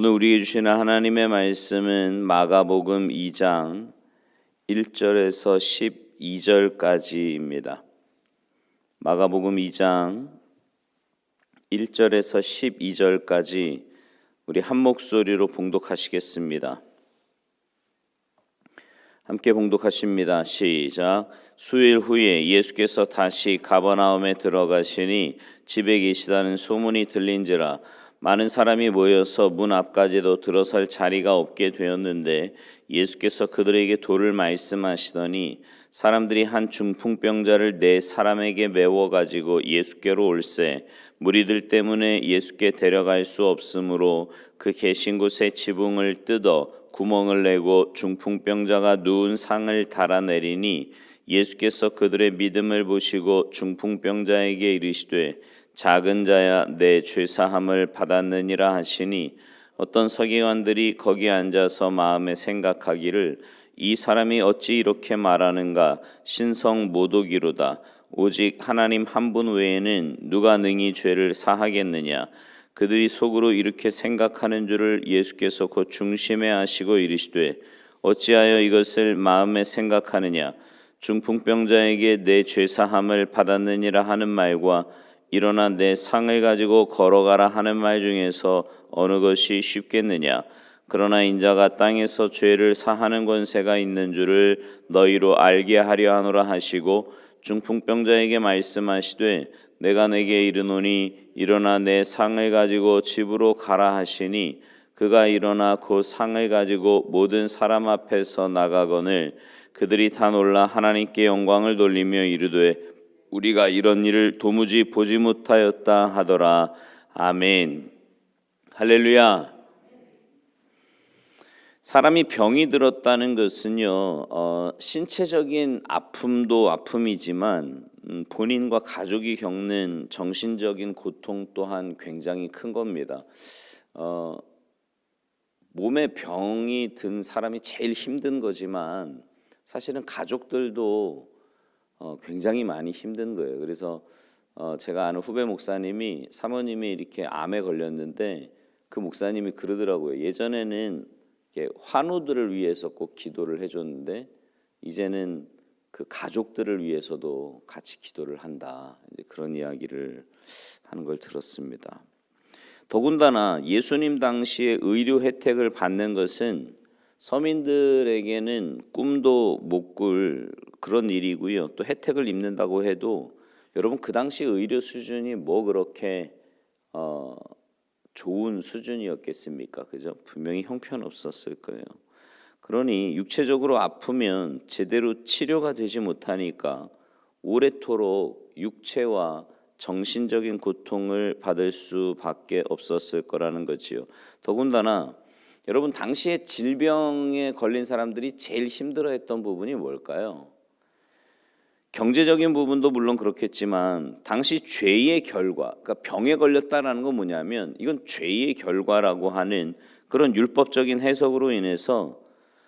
오늘 우리에게 주시는 하나님의 말씀은 마가복음 2장 1절에서 12절까지입니다. 마가복음 2장 1절에서 12절까지 우리 한 목소리로 봉독하시겠습니다. 함께 봉독하십니다. 시작. 수일 후에 예수께서 다시 가버나움에 들어가시니 집에 계시다는 소문이 들린지라 많은 사람이 모여서 문 앞까지도 들어설 자리가 없게 되었는데 예수께서 그들에게 도를 말씀하시더니 사람들이 한 중풍병자를 네 사람에게 메워 가지고 예수께로 올세 무리들 때문에 예수께 데려갈 수 없으므로 그 계신 곳에 지붕을 뜯어 구멍을 내고 중풍병자가 누운 상을 달아내리니 예수께서 그들의 믿음을 보시고 중풍병자에게 이르시되 작은 자야 내 죄사함을 받았느니라 하시니 어떤 서기관들이 거기 앉아서 마음에 생각하기를 이 사람이 어찌 이렇게 말하는가? 신성 모독이로다. 오직 하나님 한 분 외에는 누가 능히 죄를 사하겠느냐? 그들이 속으로 이렇게 생각하는 줄을 예수께서 곧 중심에 하시고 이르시되 어찌하여 이것을 마음에 생각하느냐? 중풍병자에게 내 죄 사함을 받았느니라 하는 말과 일어나 내 상을 가지고 걸어가라 하는 말 중에서 어느 것이 쉽겠느냐? 그러나 인자가 땅에서 죄를 사하는 권세가 있는 줄을 너희로 알게 하려 하노라 하시고 중풍병자에게 말씀하시되 내가 내게 이르노니 일어나 내 상을 가지고 집으로 가라 하시니 그가 일어나 그 상을 가지고 모든 사람 앞에서 나가거늘 그들이 다 놀라 하나님께 영광을 돌리며 이르되 우리가 이런 일을 도무지 보지 못하였다 하더라. 아멘. 할렐루야. 사람이 병이 들었다는 것은요, 어, 신체적인 아픔도 아픔이지만 음, 본인과 가족이 겪는 정신적인 고통 또한 굉장히 큰 겁니다. 어, 몸에 병이 든 사람이 제일 힘든 거지만 사실은 가족들도 어, 굉장히 많이 힘든 거예요. 그래서 어, 제가 아는 후배 목사님이 사모님이 이렇게 암에 걸렸는데 그 목사님이 그러더라고요. 예전에는 환우들을 위해서 꼭 기도를 해줬는데 이제는 그 가족들을 위해서도 같이 기도를 한다. 이제 그런 이야기를 하는 걸 들었습니다. 더군다나 예수님 당시에 의료 혜택을 받는 것은 서민들에게는 꿈도 못 꿀 그런 일이고요. 또 혜택을 입는다고 해도 여러분 그 당시 의료 수준이 뭐 그렇게 어, 좋은 수준이었겠습니까? 그죠? 분명히 형편없었을 거예요. 그러니 육체적으로 아프면 제대로 치료가 되지 못하니까 오래도록 육체와 정신적인 고통을 받을 수밖에 없었을 거라는 거지요. 더군다나 여러분 당시에 질병에 걸린 사람들이 제일 힘들어했던 부분이 뭘까요? 경제적인 부분도 물론 그렇겠지만 당시 죄의 결과, 그러니까 병에 걸렸다라는 건 뭐냐면 이건 죄의 결과라고 하는 그런 율법적인 해석으로 인해서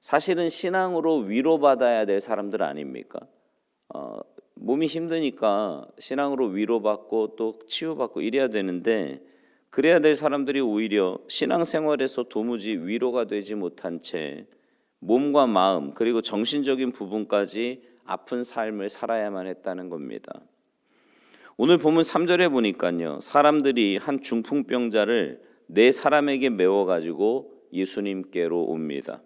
사실은 신앙으로 위로받아야 될 사람들 아닙니까? 어, 몸이 힘드니까 신앙으로 위로받고 또 치유받고 이래야 되는데 그래야 될 사람들이 오히려 신앙생활에서 도무지 위로가 되지 못한 채 몸과 마음 그리고 정신적인 부분까지 아픈 삶을 살아야만 했다는 겁니다. 오늘 보면 3절에 보니까요. 사람들이 한 중풍병자를 네 사람에게 메워 가지고 예수님께로 옵니다.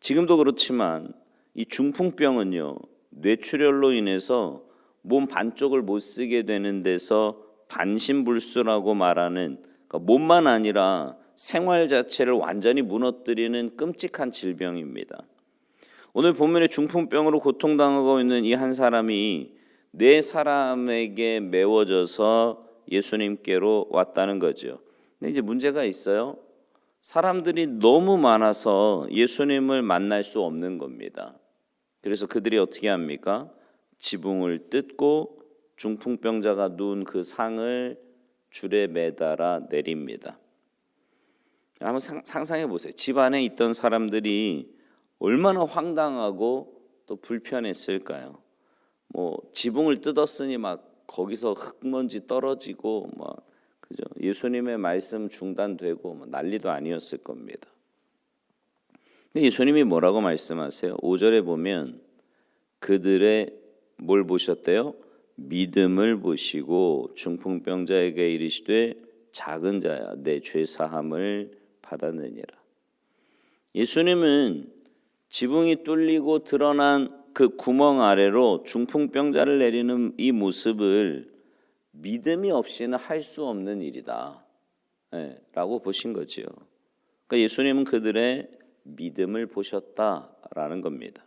지금도 그렇지만 이 중풍병은요. 뇌출혈로 인해서 몸 반쪽을 못 쓰게 되는 데서 반신불수라고 말하는 그러니까 몸만 아니라 생활 자체를 완전히 무너뜨리는 끔찍한 질병입니다. 오늘 본문에 중풍병으로 고통당하고 있는 이 한 사람이 네 사람에게 메워져서 예수님께로 왔다는 거죠. 근데 이제 문제가 있어요. 사람들이 너무 많아서 예수님을 만날 수 없는 겁니다. 그래서 그들이 어떻게 합니까? 지붕을 뜯고 중풍병자가 누운 그 상을 줄에 매달아 내립니다. 한번 상상해 보세요. 집 안에 있던 사람들이 얼마나 황당하고 또 불편했을까요? 뭐 지붕을 뜯었으니 막 거기서 흙먼지 떨어지고 막 그죠? 예수님의 말씀 중단되고 뭐 난리도 아니었을 겁니다. 근데 예수님이 뭐라고 말씀하세요? 5절에 보면 그들의 뭘 보셨대요? 믿음을 보시고 중풍병자에게 이르시되 작은 자야 내 죄 사함을 받았느니라. 예수님은 지붕이 뚫리고 드러난 그 구멍 아래로 중풍병자를 내리는 이 모습을 믿음이 없이는 할 수 없는 일이다. 예, 라고 보신 거지요. 그러니까 예수님은 그들의 믿음을 보셨다라는 겁니다.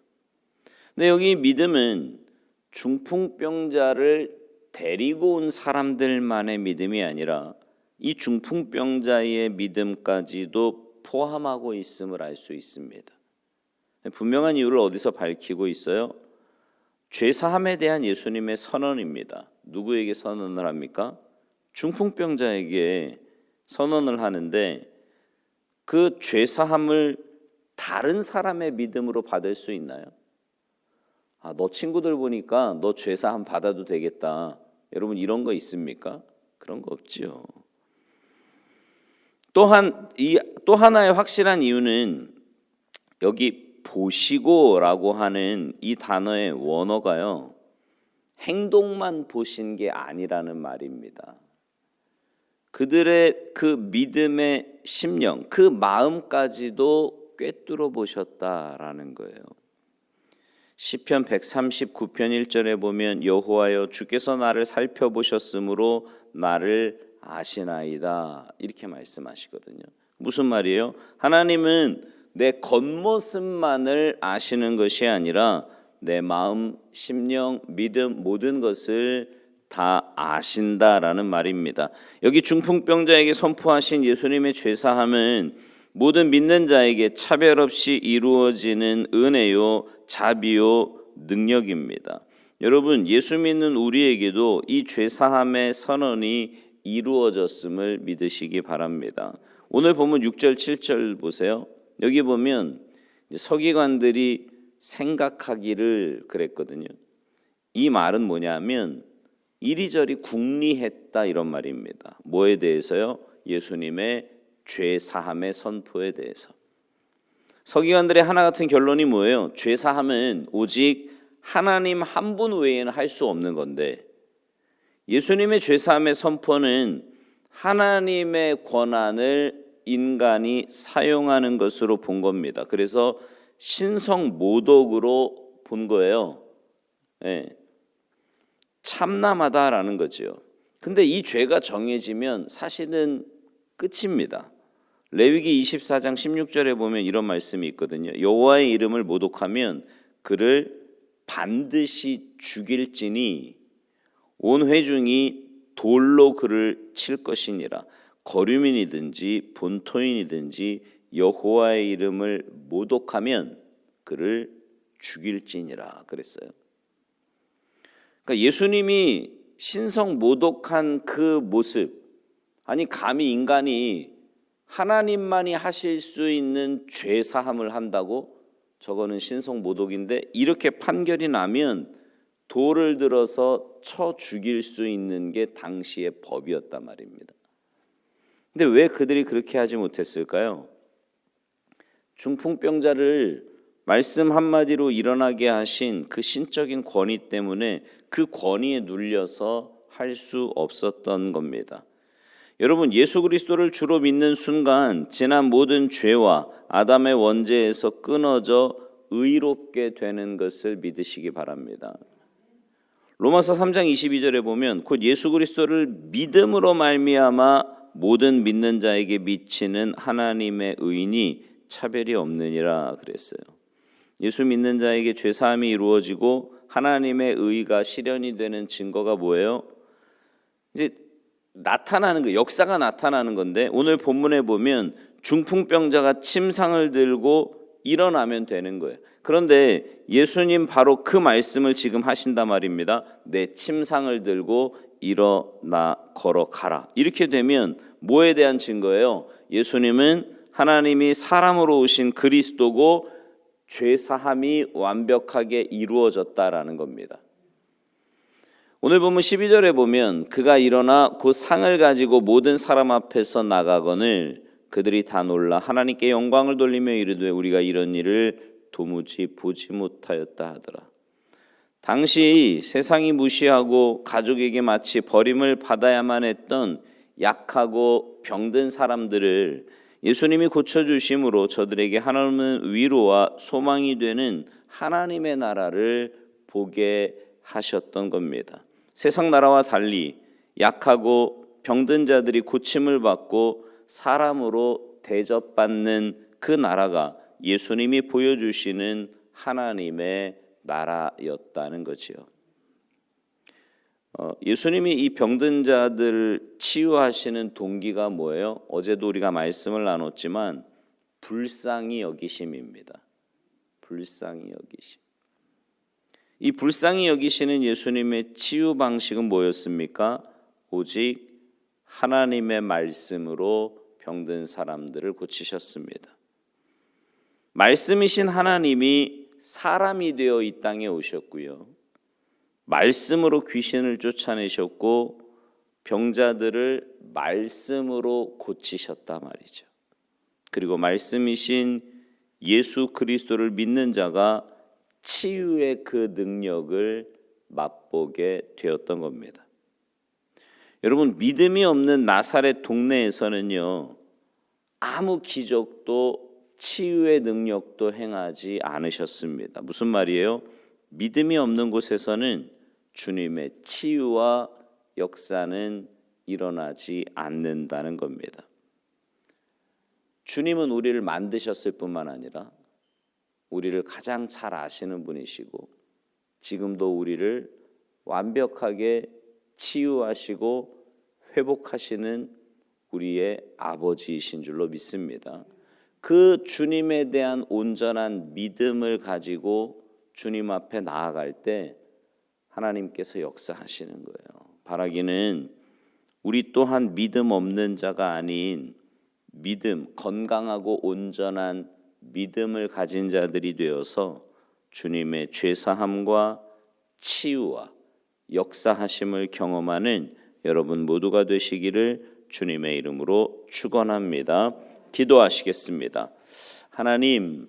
근데 여기 믿음은 중풍병자를 데리고 온 사람들만의 믿음이 아니라 이 중풍병자의 믿음까지도 포함하고 있음을 알 수 있습니다. 분명한 이유를 어디서 밝히고 있어요? 죄 사함에 대한 예수님의 선언입니다. 누구에게 선언을 합니까? 중풍병자에게 선언을 하는데 그 죄 사함을 다른 사람의 믿음으로 받을 수 있나요? 아, 너 친구들 보니까 너 죄 사함 받아도 되겠다. 여러분 이런 거 있습니까? 그런 거 없지요. 또한 이 또 하나의 확실한 이유는 여기 보시고라고 하는 이 단어의 원어가요. 행동만 보신 게 아니라는 말입니다. 그들의 그 믿음의 심령, 그 마음까지도 꿰뚫어 보셨다라는 거예요. 시편 139편 1절에 보면 여호와여 주께서 나를 살펴보셨으므로 나를 아시나이다 이렇게 말씀하시거든요. 무슨 말이에요? 하나님은 내 겉모습만을 아시는 것이 아니라 내 마음, 심령, 믿음 모든 것을 다 아신다라는 말입니다. 여기 중풍병자에게 선포하신 예수님의 죄사함은 모든 믿는 자에게 차별 없이 이루어지는 은혜요, 자비요, 능력입니다. 여러분, 예수 믿는 우리에게도 이 죄사함의 선언이 이루어졌음을 믿으시기 바랍니다. 오늘 보면 6절, 7절 보세요. 여기 보면 서기관들이 생각하기를 그랬거든요. 이 말은 뭐냐면 이리저리 궁리했다 이런 말입니다. 뭐에 대해서요? 예수님의 죄 사함의 선포에 대해서. 서기관들의 하나 같은 결론이 뭐예요? 죄 사함은 오직 하나님 한 분 외에는 할 수 없는 건데 예수님의 죄 사함의 선포는 하나님의 권한을 인간이 사용하는 것으로 본 겁니다. 그래서 신성 모독으로 본 거예요. 예. 참남하다라는 거죠. 근데 이 죄가 정해지면 사실은 끝입니다. 레위기 24장 16절에 보면 이런 말씀이 있거든요. 여호와의 이름을 모독하면 그를 반드시 죽일지니 온 회중이 돌로 그를 칠 것이니라. 거류민이든지 본토인이든지 여호와의 이름을 모독하면 그를 죽일지니라 그랬어요. 그러니까 예수님이 신성 모독한 그 모습 아니 감히 인간이 하나님만이 하실 수 있는 죄 사함을 한다고 저거는 신성 모독인데 이렇게 판결이 나면 돌을 들어서 쳐 죽일 수 있는 게 당시의 법이었단 말입니다. 근데 왜 그들이 그렇게 하지 못했을까요? 중풍병자를 말씀 한마디로 일어나게 하신 그 신적인 권위 때문에 그 권위에 눌려서 할 수 없었던 겁니다. 여러분 예수 그리스도를 주로 믿는 순간 지난 모든 죄와 아담의 원죄에서 끊어져 의롭게 되는 것을 믿으시기 바랍니다. 로마서 3장 22절에 보면 곧 예수 그리스도를 믿음으로 말미암아 모든 믿는 자에게 미치는 하나님의 의인이 차별이 없느니라 그랬어요. 예수 믿는 자에게 죄 사함이 이루어지고 하나님의 의가 실현이 되는 증거가 뭐예요? 이제 나타나는 거 역사가 나타나는 건데 오늘 본문에 보면 중풍병자가 침상을 들고 일어나면 되는 거예요. 그런데 예수님 바로 그 말씀을 지금 하신단 말입니다. 내 침상을 들고 일어나 걸어가라. 이렇게 되면 뭐에 대한 증거예요? 예수님은 하나님이 사람으로 오신 그리스도고 죄 사함이 완벽하게 이루어졌다라는 겁니다. 오늘 보면 12절에 보면 그가 일어나 그 상을 가지고 모든 사람 앞에서 나가거늘 그들이 다 놀라 하나님께 영광을 돌리며 이르되 우리가 이런 일을 도무지 보지 못하였다 하더라. 당시 세상이 무시하고 가족에게 마치 버림을 받아야만 했던 약하고 병든 사람들을 예수님이 고쳐주심으로 저들에게 하나님은 위로와 소망이 되는 하나님의 나라를 보게 하셨던 겁니다. 세상 나라와 달리 약하고 병든 자들이 고침을 받고 사람으로 대접받는 그 나라가 예수님이 보여주시는 하나님의 나라였다는 거지요. 어, 예수님이 이 병든 자들을 치유하시는 동기가 뭐예요? 어제도 우리가 말씀을 나눴지만 불쌍히 여기심입니다. 불쌍히 여기심. 이 불쌍히 여기시는 예수님의 치유 방식은 뭐였습니까? 오직 하나님의 말씀으로 병든 사람들을 고치셨습니다. 말씀이신 하나님이 사람이 되어 이 땅에 오셨고요. 말씀으로 귀신을 쫓아내셨고 병자들을 말씀으로 고치셨다 말이죠. 그리고 말씀이신 예수 그리스도를 믿는 자가 치유의 그 능력을 맛보게 되었던 겁니다. 여러분 믿음이 없는 나사렛 동네에서는요 아무 기적도 치유의 능력도 행하지 않으셨습니다. 무슨 말이에요? 믿음이 없는 곳에서는 주님의 치유와 역사는 일어나지 않는다는 겁니다. 주님은 우리를 만드셨을 뿐만 아니라 우리를 가장 잘 아시는 분이시고 지금도 우리를 완벽하게 치유하시고 회복하시는 우리의 아버지이신 줄로 믿습니다. 그 주님에 대한 온전한 믿음을 가지고 주님 앞에 나아갈 때 하나님께서 역사하시는 거예요. 바라기는 우리 또한 믿음 없는 자가 아닌 믿음, 건강하고 온전한 믿음을 가진 자들이 되어서 주님의 죄사함과 치유와 역사하심을 경험하는 여러분 모두가 되시기를 주님의 이름으로 축원합니다. 기도하시겠습니다. 하나님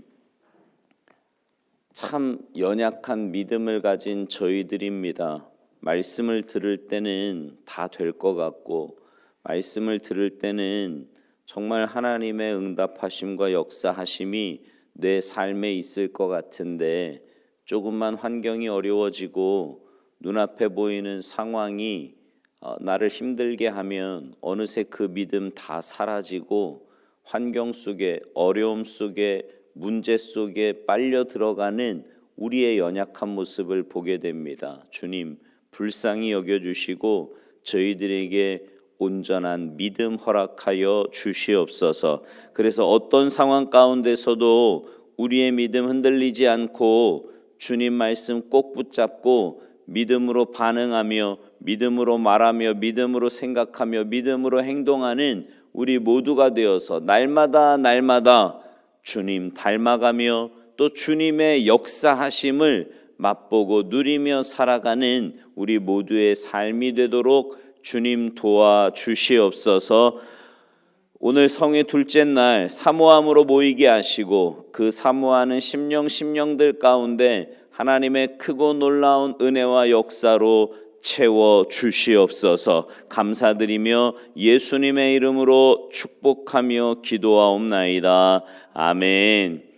참 연약한 믿음을 가진 저희들입니다. 말씀을 들을 때는 다 될 것 같고 말씀을 들을 때는 정말 하나님의 응답하심과 역사하심이 내 삶에 있을 것 같은데 조금만 환경이 어려워지고 눈앞에 보이는 상황이 어, 나를 힘들게 하면 어느새 그 믿음 다 사라지고 환경 속에 어려움 속에 문제 속에 빨려 들어가는 우리의 연약한 모습을 보게 됩니다. 주님 불쌍히 여겨 주시고 저희들에게 온전한 믿음 허락하여 주시옵소서. 그래서 어떤 상황 가운데서도 우리의 믿음 흔들리지 않고 주님 말씀 꼭 붙잡고 믿음으로 반응하며 믿음으로 말하며 믿음으로 생각하며 믿음으로 행동하는 우리 모두가 되어서 날마다 날마다 주님 닮아가며 또 주님의 역사하심을 맛보고 누리며 살아가는 우리 모두의 삶이 되도록 주님 도와 주시옵소서. 오늘 성의 둘째 날 사모함으로 모이게 하시고 그 사모하는 심령 심령들 가운데 하나님의 크고 놀라운 은혜와 역사로 채워 주시옵소서 감사드리며 예수님의 이름으로 축복하며 기도하옵나이다. 아멘.